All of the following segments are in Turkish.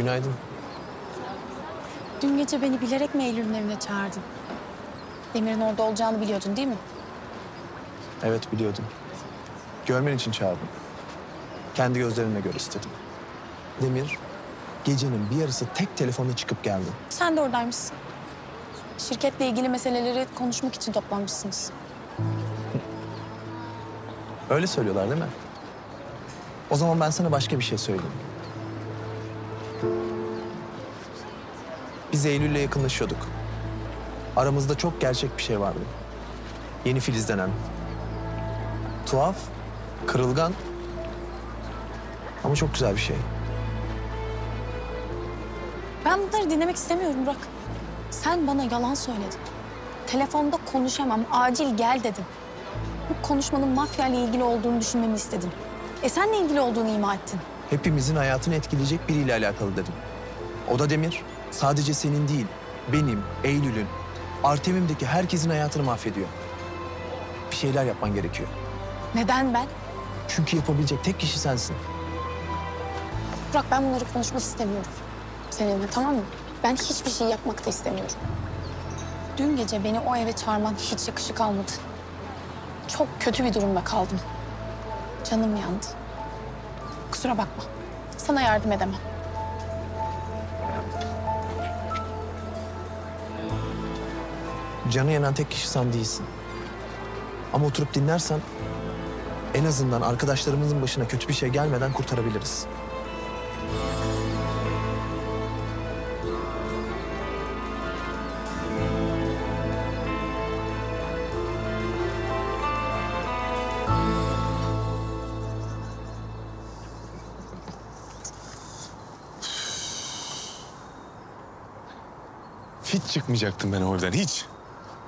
Günaydın. Dün gece beni bilerek mi Eylül'ün evine çağırdın? Demir'in orada olacağını biliyordun değil mi? Evet biliyordum. Görmen için çağırdım. Kendi gözlerimle gör istedim. Demir gecenin bir yarısı tek telefonla çıkıp geldi. Sen de oradaymışsın. Şirketle ilgili meseleleri konuşmak için toplanmışsınız. Öyle söylüyorlar değil mi? O zaman ben sana başka bir şey söyleyeyim. Biz Eylül'le yakınlaşıyorduk. Aramızda çok gerçek bir şey vardı. Yeni Filiz denen. Tuhaf, kırılgan ama çok güzel bir şey. Ben bunları dinlemek istemiyorum Burak. Sen bana yalan söyledin. Telefonda konuşamam, acil gel dedin. Bu konuşmanın mafya ile ilgili olduğunu düşünmemi istedin. E senle ilgili olduğunu ima ettin. Hepimizin hayatını etkileyecek biriyle alakalı dedim. O da Demir. Sadece senin değil, benim, Eylül'ün, Artemim'deki herkesin hayatını mahvediyor. Bir şeyler yapman gerekiyor. Neden ben? Çünkü yapabilecek tek kişi sensin. Burak ben bunları konuşmak istemiyorum. Seninle tamam mı? Ben hiçbir şey yapmak da istemiyorum. Dün gece beni o eve çağırman hiç yakışık almadı. Çok kötü bir durumda kaldım. Canım yandı. Kusura bakma. Sana yardım edemem. Canı yanan tek kişi sen değilsin. Ama oturup dinlersen en azından arkadaşlarımızın başına kötü bir şey gelmeden kurtarabiliriz. Hiç çıkmayacaktım ben o evden hiç.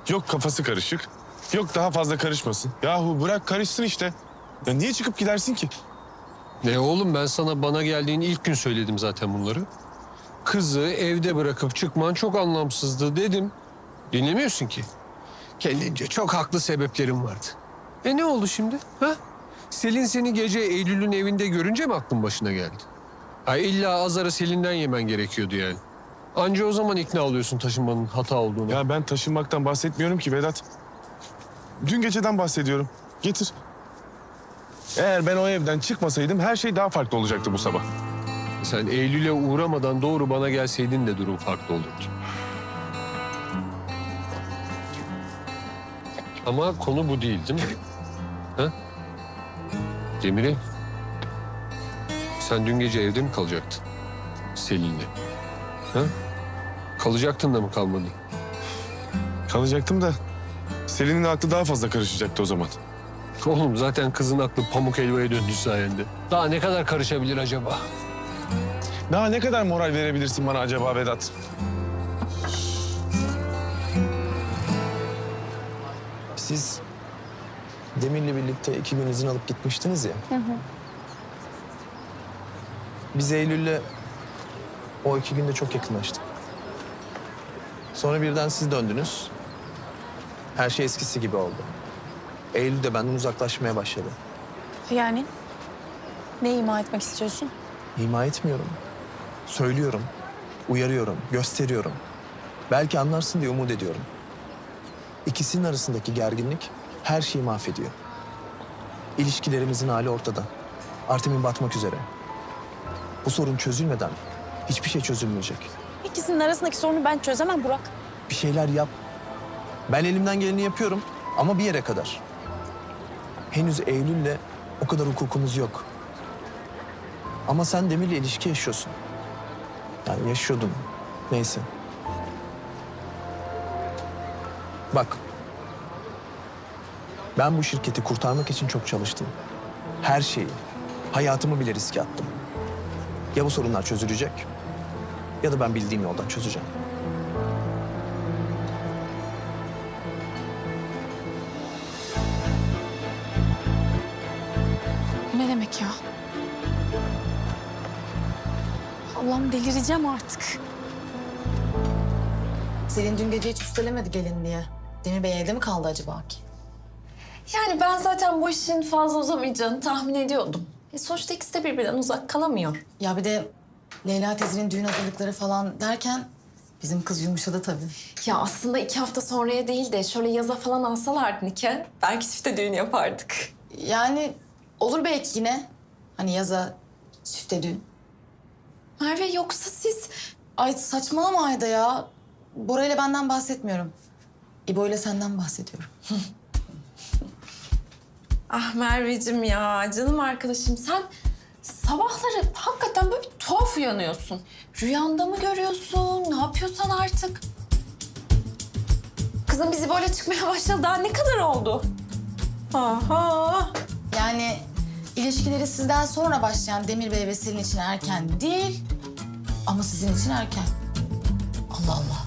Yok kafası karışık. Yok daha fazla karışmasın. Yahu bırak karışsın işte. Ya niye çıkıp gidersin ki? Ne oğlum ben sana bana geldiğin ilk gün söyledim zaten bunları. Kızı evde bırakıp çıkman çok anlamsızdı dedim. Dinlemiyorsun ki. Kendince çok haklı sebeplerim vardı. E ne oldu şimdi? Ha? Selin seni gece Eylül'ün evinde görünce mi aklın başına geldi? Ha illa azarı Selin'den yemen gerekiyordu yani. Anca o zaman ikna oluyorsun taşınmanın hata olduğunu. Ya ben taşınmaktan bahsetmiyorum ki Vedat. Dün geceden bahsediyorum. Getir. Eğer ben o evden çıkmasaydım her şey daha farklı olacaktı bu sabah. Sen Eylül'e uğramadan doğru bana gelseydin de durum farklı olurdu. Ama konu bu değil değil mi? Ha? Demir'e. Sen dün gece evde mi kalacaktın? Selin'le. Ha? Kalacaktın da mı kalmadın? Kalacaktım da Selin'in aklı daha fazla karışacaktı o zaman. Oğlum zaten kızın aklı pamuk helvaya döndü sayende. Daha ne kadar karışabilir acaba? Daha ne kadar moral verebilirsin bana acaba Vedat? Siz Demir'le birlikte iki gün izin alıp gitmiştiniz ya. Biz Eylül'le o iki günde çok yakınlaştık. Sonra birden siz döndünüz. Her şey eskisi gibi oldu. Eylül de benden uzaklaşmaya başladı. Yani ne ima etmek istiyorsun? İma etmiyorum. Söylüyorum, uyarıyorum, gösteriyorum. Belki anlarsın diye umut ediyorum. İkisinin arasındaki gerginlik her şeyi mahvediyor. İlişkilerimizin hali ortada. Artem'in batmak üzere. Bu sorun çözülmeden hiçbir şey çözülmeyecek. İkisinin arasındaki sorunu ben çözemem Burak. Bir şeyler yap. Ben elimden geleni yapıyorum ama bir yere kadar. Henüz Eylül'le o kadar hukukumuz yok. Ama sen Demir'le ilişki yaşıyorsun. Yani yaşıyordun. Neyse. Bak. Ben bu şirketi kurtarmak için çok çalıştım. Her şeyi, hayatımı bile riske attım. Ya bu sorunlar çözülecek ya da ben bildiğim yoldan çözeceğim. Bu ne demek ya? Allah'ım delireceğim artık. Selin dün gece hiç üstelemedi gelin diye. Demir Bey evde mi kaldı acaba ki? Yani ben zaten bu işin fazla uzamayacağını tahmin ediyordum. E sonuçta ikisi de birbirinden uzak kalamıyor. Ya bir de Leyla teyzenin düğün hazırlıkları falan derken bizim kız yumuşadı tabii. Ya aslında iki hafta sonraya değil de şöyle yaza falan alsalardı nikah. Belki çifte düğün yapardık. Yani olur belki yine. Hani yaza çifte düğün. Merve yoksa siz... Ay saçmalama Ayda ya. Bora ile benden bahsetmiyorum. İbo ile senden bahsediyorum. Ah Merveciğim ya canım arkadaşım sen sabahları hakikaten böyle bir tuhaf uyanıyorsun. Rüyanda mı görüyorsun? Ne yapıyorsan artık. Kızım bizi böyle çıkmaya başladı. Daha ne kadar oldu? Aha. Yani ilişkileri sizden sonra başlayan Demir Bey ve Selin için erken değil. Ama sizin için erken. Allah Allah.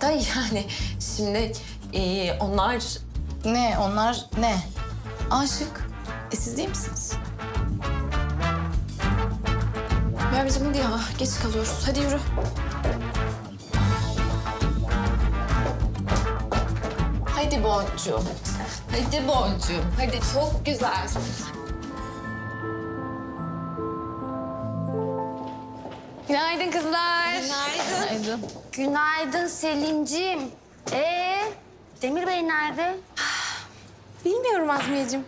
Da yani şimdi e, onlar Ne onlar ne? Aşık. E siz değil misiniz? Merveciğim hadi ya geç kalıyoruz. Hadi yürü. Hadi boncuğum. Hadi boncuğum. Hadi çok güzelsin. Günaydın kızlar. Günaydın. Aydın. Günaydın Selin'cim. Ee, Demir Bey nerede? Bilmiyorum Azmiyeciğim.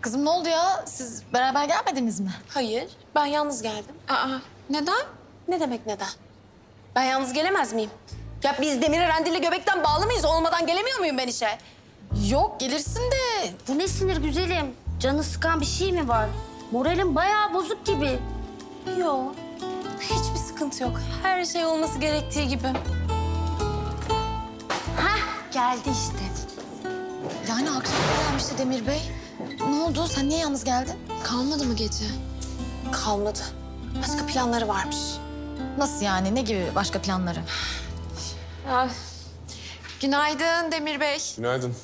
Kızım ne oldu ya? Siz beraber gelmediniz mi? Hayır, ben yalnız geldim. Aa, neden? Ne demek neden? Ben yalnız gelemez miyim? Ya biz Demir Erendil'le göbekten bağlı mıyız? Olmadan gelemiyor muyum ben işe? Yok gelirsin de Bu ne sinir güzelim? Canı sıkan bir şey mi var? Moralim bayağı bozuk gibi. Yok. Hiçbir sıkıntı yok. Her şey olması gerektiği gibi. Hah, geldi işte. yani akşam gelmişti Demir Bey. Ne oldu? Sen niye yalnız geldin? Kalmadı mı gece? Kalmadı. Başka planları varmış. Nasıl yani? Ne gibi başka planları? Günaydın Demir Bey. Günaydın.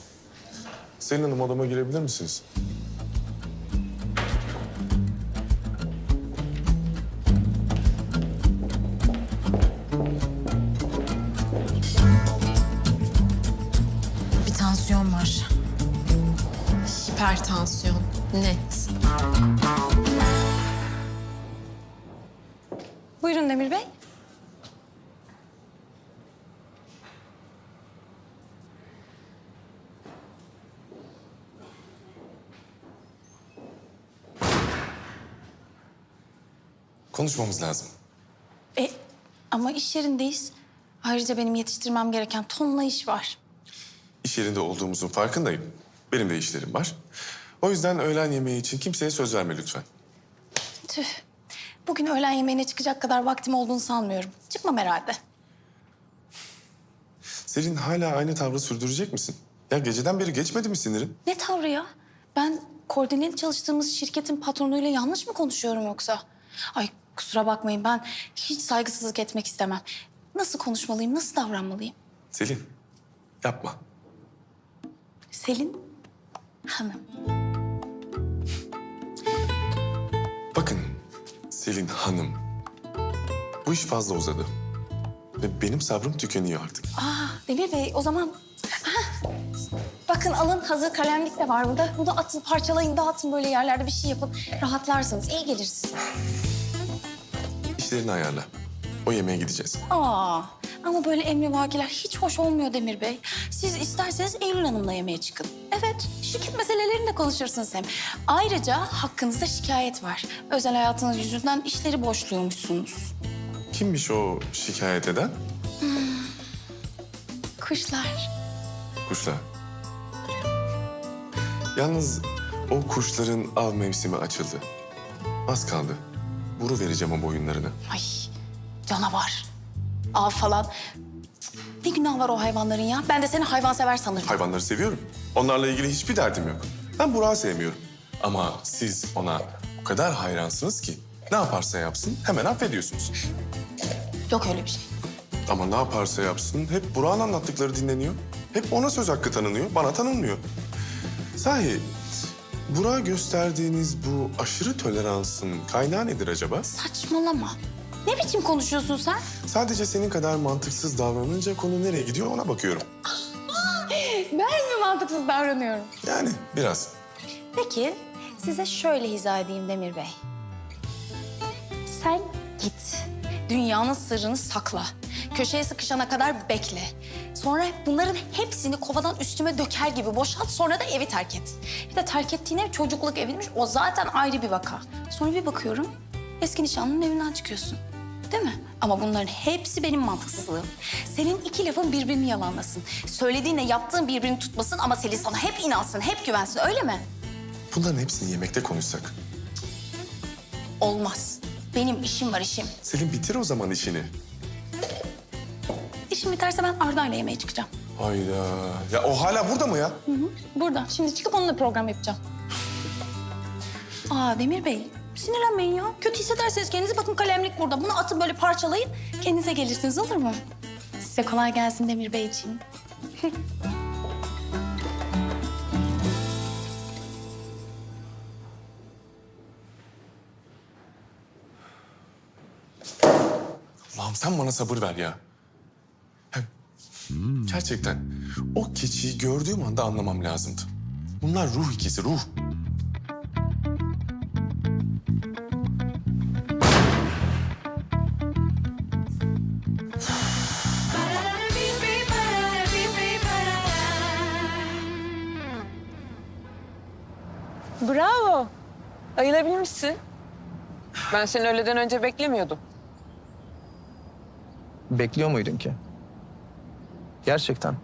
Selin Hanım odama girebilir misiniz? Bir tansiyon var. Hipertansiyon. Net. Buyurun Demir Bey. Konuşmamız lazım. E, ama iş yerindeyiz. Ayrıca benim yetiştirmem gereken tonla iş var. İş yerinde olduğumuzun farkındayım. Benim de işlerim var. O yüzden öğlen yemeği için kimseye söz verme lütfen. Tüh. Bugün öğlen yemeğine çıkacak kadar vaktim olduğunu sanmıyorum. Çıkmam herhalde. Selin hala aynı tavrı sürdürecek misin? Ya geceden beri geçmedi mi sinirin? Ne tavrı ya? Ben koordineli çalıştığımız şirketin patronuyla yanlış mı konuşuyorum yoksa? Ay kusura bakmayın ben hiç saygısızlık etmek istemem. Nasıl konuşmalıyım, nasıl davranmalıyım? Selin, yapma. Selin Hanım. Selin Hanım. Bu iş fazla uzadı. Ve benim sabrım tükeniyor artık. Aa Demir Bey o zaman... Hah. Bakın alın hazır kalemlik de var burada. Bunu atın, parçalayın, dağıtın böyle yerlerde bir şey yapın. Rahatlarsınız, iyi gelir size. İşlerini ayarla. O yemeğe gideceğiz. Aa, ama böyle emrivakiler hiç hoş olmuyor Demir Bey. Siz isterseniz Eylül Hanım'la yemeğe çıkın. Evet, şirket meselelerini de konuşursunuz hem. Ayrıca hakkınızda şikayet var. Özel hayatınız yüzünden işleri boşluyormuşsunuz. Kimmiş o şikayet eden? Kuşlar. Kuşlar. Yalnız o kuşların av mevsimi açıldı. Az kaldı. Vuru vereceğim o boyunlarını. Ay, canavar. Av falan. Ne günah var o hayvanların ya? Ben de seni hayvansever sanırım. Hayvanları seviyorum. Onlarla ilgili hiçbir derdim yok. Ben Burak'ı sevmiyorum. Ama siz ona o kadar hayransınız ki ne yaparsa yapsın hemen affediyorsunuz. Yok öyle bir şey. Ama ne yaparsa yapsın hep Burak'ın anlattıkları dinleniyor. Hep ona söz hakkı tanınıyor, bana tanınmıyor. Sahi Burak'a gösterdiğiniz bu aşırı toleransın kaynağı nedir acaba? Saçmalama. Ne biçim konuşuyorsun sen? Sadece senin kadar mantıksız davranınca konu nereye gidiyor ona bakıyorum. Ben mi mantıksız davranıyorum? Yani biraz. Peki size şöyle izah edeyim Demir Bey. Sen git. Dünyanın sırrını sakla. Köşeye sıkışana kadar bekle. Sonra bunların hepsini kovadan üstüme döker gibi boşalt. Sonra da evi terk et. Bir de terk ettiğin ev çocukluk evinmiş. O zaten ayrı bir vaka. Sonra bir bakıyorum eski nişanlının evinden çıkıyorsun. Değil mi? Ama bunların hepsi benim mantıksızlığım. Senin iki lafın birbirini yalanlasın. Söylediğinle yaptığın birbirini tutmasın ama Selin sana hep inansın, hep güvensin. Öyle mi? Bunların hepsini yemekte konuşsak. Olmaz. Benim işim var işim. Selin bitir o zaman işini. İşim biterse ben Arda'yla yemeğe çıkacağım. Hayda. Ya o hala burada mı ya? Burada. Şimdi çıkıp onunla program yapacağım. Aa Demir Bey, sinirlenmeyin ya. Kötü hissederseniz kendinize bakın kalemlik burada. Bunu atıp böyle parçalayın. Kendinize gelirsiniz olur mu? Size kolay gelsin Demir Beyciğim. Allah'ım sen bana sabır ver ya. Gerçekten o keçiyi gördüğüm anda anlamam lazımdı. Bunlar ruh ikisi, ruh. Bravo. Ayılabilmişsin. Ben seni öğleden önce beklemiyordum. Bekliyor muydun ki? Gerçekten.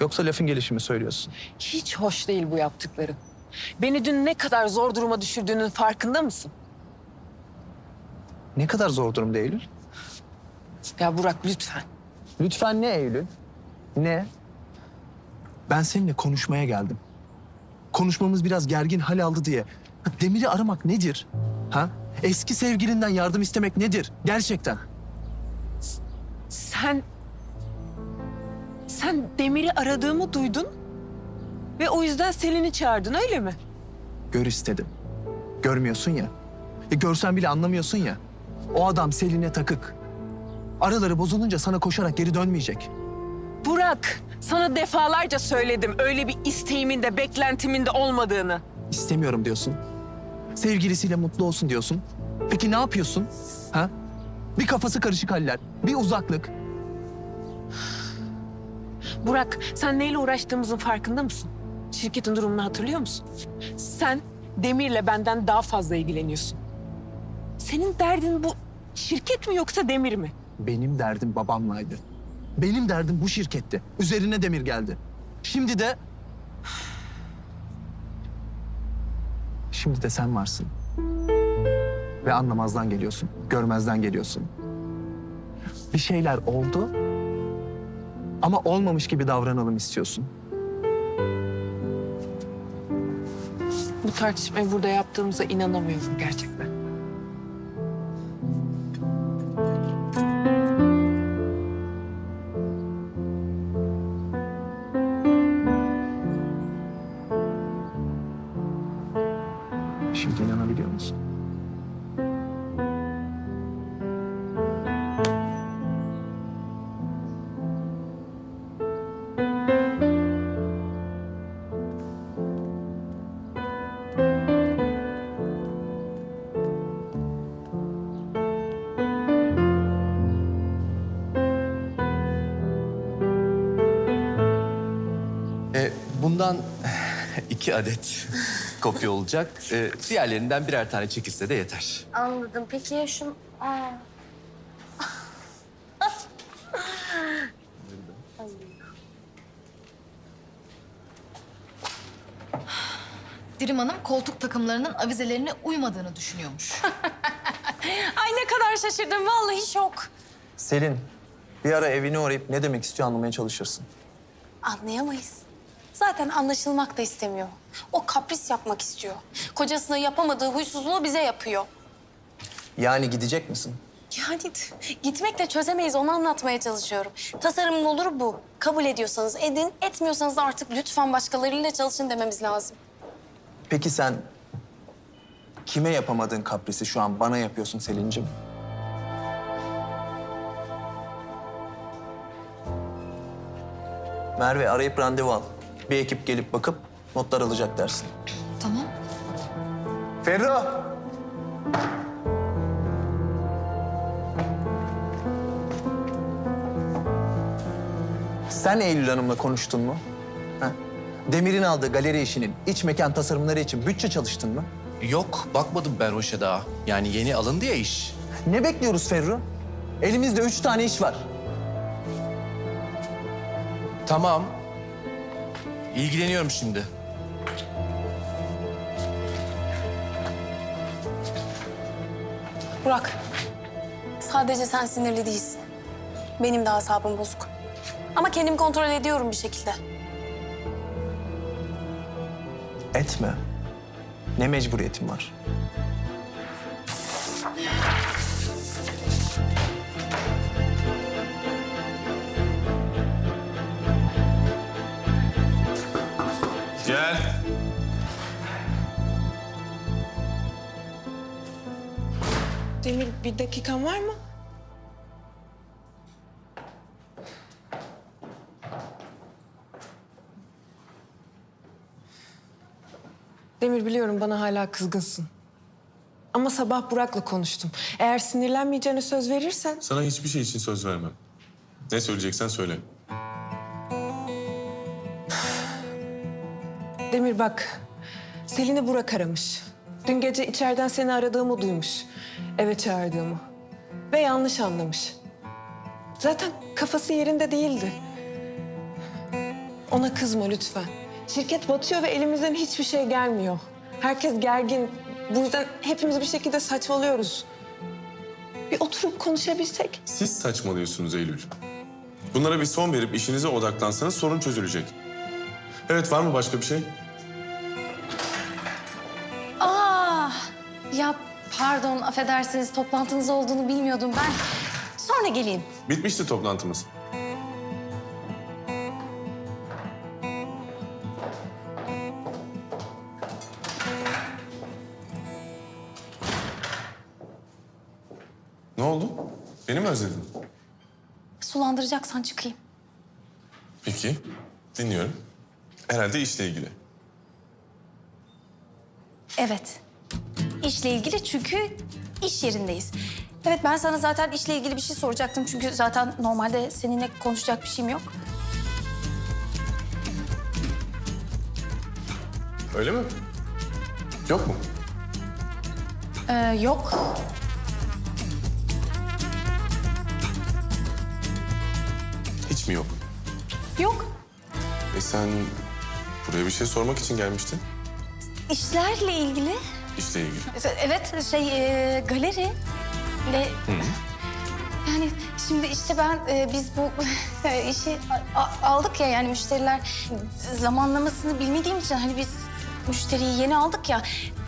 Yoksa lafın gelişimi söylüyorsun. Hiç hoş değil bu yaptıkların. Beni dün ne kadar zor duruma düşürdüğünün farkında mısın? Ne kadar zor durumda Eylül? Ya Burak lütfen. Lütfen ne Eylül? Ne? Ben seninle konuşmaya geldim. Konuşmamız biraz gergin hal aldı diye. Ha, Demir'i aramak nedir? Ha? Eski sevgilinden yardım istemek nedir? Gerçekten. Sen... Sen Demir'i aradığımı duydun ve o yüzden Selin'i çağırdın öyle mi? Gör istedim. Görmüyorsun ya. E, görsen bile anlamıyorsun ya. O adam Selin'e takık. Araları bozulunca sana koşarak geri dönmeyecek. Burak, sana defalarca söyledim öyle bir isteğimin de beklentimin de olmadığını. İstemiyorum diyorsun. Sevgilisiyle mutlu olsun diyorsun. Peki ne yapıyorsun? Ha? Bir kafası karışık haller, bir uzaklık. Burak, sen neyle uğraştığımızın farkında mısın? Şirketin durumunu hatırlıyor musun? Sen Demir'le benden daha fazla ilgileniyorsun. Senin derdin bu şirket mi yoksa Demir mi? Benim derdim babamlaydı. Benim derdim bu şirketti. Üzerine demir geldi. Şimdi de... Şimdi de sen varsın. Ve anlamazdan geliyorsun. Görmezden geliyorsun. Bir şeyler oldu. Ama olmamış gibi davranalım istiyorsun. Bu tartışmayı burada yaptığımıza inanamıyorum gerçekten. Şimdi inanabiliyor musun? E, bundan iki adet kopya olacak. E, diğerlerinden birer tane çekilse de yeter. Anladım. Peki ya şu... Aa. Dirim Hanım koltuk takımlarının avizelerine uymadığını düşünüyormuş. Ay ne kadar şaşırdım. Vallahi şok. Selin, bir ara evini uğrayıp ne demek istiyor anlamaya çalışırsın. Anlayamayız. Zaten anlaşılmak da istemiyor. O kapris yapmak istiyor. Kocasına yapamadığı huysuzluğu bize yapıyor. Yani gidecek misin? Yani gitmekle çözemeyiz onu anlatmaya çalışıyorum. Tasarımın olur bu. Kabul ediyorsanız edin, etmiyorsanız da artık lütfen başkalarıyla çalışın dememiz lazım. Peki sen kime yapamadığın kaprisi şu an bana yapıyorsun Selin'cim? Merve arayıp randevu al. Bir ekip gelip bakıp notlar alacak dersin. Tamam. Ferda! Sen Eylül Hanım'la konuştun mu? Ha? Demir'in aldığı galeri işinin iç mekan tasarımları için bütçe çalıştın mı? Yok, bakmadım ben Roş'a daha. Yani yeni alındı ya iş. Ne bekliyoruz Ferru? Elimizde üç tane iş var. Tamam, İlgileniyorum şimdi. Burak, sadece sen sinirli değilsin. Benim de asabım bozuk. Ama kendimi kontrol ediyorum bir şekilde. Etme. Ne mecburiyetim var? Demir bir dakikan var mı? Demir biliyorum bana hala kızgınsın. Ama sabah Burak'la konuştum. Eğer sinirlenmeyeceğine söz verirsen... Sana hiçbir şey için söz vermem. Ne söyleyeceksen söyle. Demir bak, Selin'i Burak aramış. Dün gece içeriden seni aradığımı duymuş. Eve çağırdığımı. Ve yanlış anlamış. Zaten kafası yerinde değildi. Ona kızma lütfen. Şirket batıyor ve elimizden hiçbir şey gelmiyor. Herkes gergin. Bu yüzden hepimiz bir şekilde saçmalıyoruz. Bir oturup konuşabilsek. Siz saçmalıyorsunuz Eylül. Bunlara bir son verip işinize odaklansanız sorun çözülecek. Evet var mı başka bir şey? Aa, ya pardon affedersiniz toplantınız olduğunu bilmiyordum ben. Sonra geleyim. Bitmişti toplantımız. Ne oldu? Beni mi özledin? Sulandıracaksan çıkayım. Peki, dinliyorum. Herhalde işle ilgili. Evet. İşle ilgili çünkü iş yerindeyiz. Evet ben sana zaten işle ilgili bir şey soracaktım. Çünkü zaten normalde seninle konuşacak bir şeyim yok. Öyle mi? Yok mu? Ee, yok. Hiç mi yok? Yok. E sen buraya bir şey sormak için gelmiştin. İşlerle ilgili. İşle ilgili. Evet şey e, galeri. Ve yani şimdi işte ben e, biz bu e, işi a- a- aldık ya yani müşteriler zamanlamasını bilmediğim için hani biz müşteriyi yeni aldık ya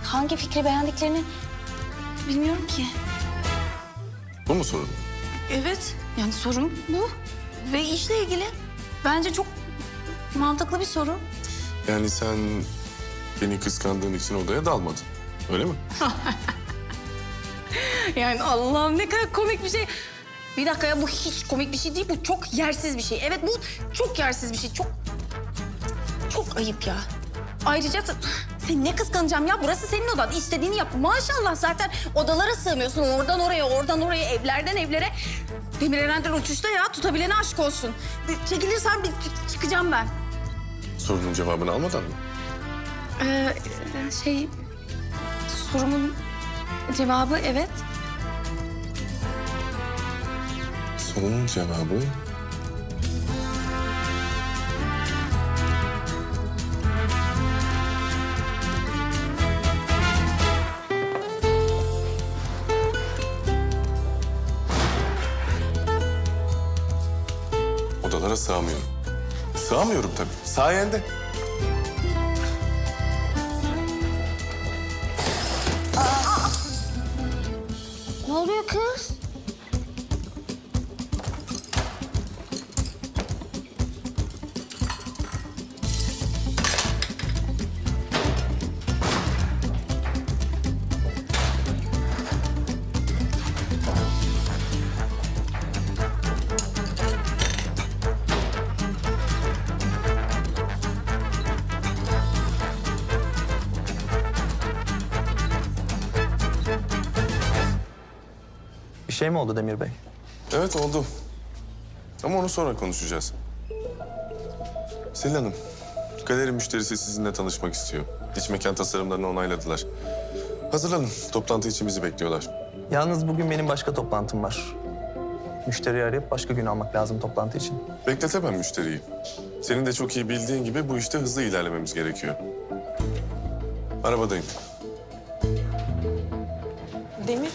hangi fikri beğendiklerini bilmiyorum ki. Bu mu sorun? Evet yani sorun bu ve işle ilgili bence çok mantıklı bir soru. Yani sen beni kıskandığın için odaya dalmadın. Öyle mi? Yani Allah'ım ne kadar komik bir şey. Bir dakika ya bu hiç komik bir şey değil. Bu çok yersiz bir şey. Evet bu çok yersiz bir şey. Çok çok ayıp ya. Ayrıca sen ne kıskanacağım ya? Burası senin odan. İstediğini yap. Maşallah zaten odalara sığmıyorsun. Oradan oraya, oradan oraya, evlerden evlere. Demir Eren'den uçuşta ya. Tutabilene aşk olsun. Bir Çekilirsen bir çık- çıkacağım ben. Sorunun cevabını almadan mı? Ee, şey... Sorumun cevabı evet. Sorunun cevabı... Odalara sığamıyorum. Sığamıyorum tabii. Sayende. Şey mi oldu Demir Bey? Evet oldu. Ama onu sonra konuşacağız. Selin Hanım, galeri müşterisi sizinle tanışmak istiyor. İç mekan tasarımlarını onayladılar. Hazırlanın. Toplantı için bizi bekliyorlar. Yalnız bugün benim başka toplantım var. Müşteriyi arayıp başka gün almak lazım toplantı için. Bekletemem müşteriyi. Senin de çok iyi bildiğin gibi bu işte hızlı ilerlememiz gerekiyor. Arabadayım. Demir.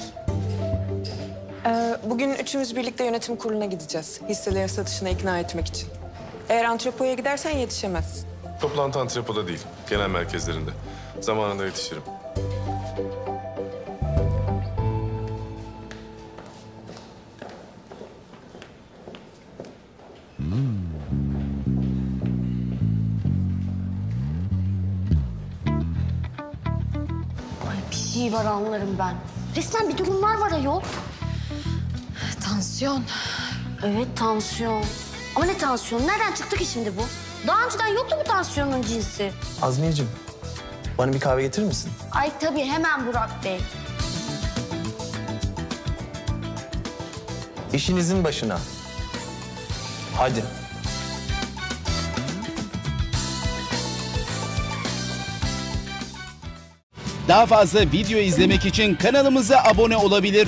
Ee, bugün üçümüz birlikte yönetim kuruluna gideceğiz. Hisselerin satışına ikna etmek için. Eğer antrepoya gidersen yetişemezsin. Toplantı antrepoda değil, genel merkezlerinde. Zamanında yetişirim. Ay bir şey var anlarım ben. Resmen bir durumlar var ayol. Tansiyon. Evet tansiyon. Ama ne tansiyon? Nereden çıktı ki şimdi bu? Daha önceden yoktu bu tansiyonun cinsi. Azmiyeciğim, bana bir kahve getirir misin? Ay tabii hemen Burak Bey. İşinizin başına. Hadi. Daha fazla video izlemek için kanalımıza abone olabilir.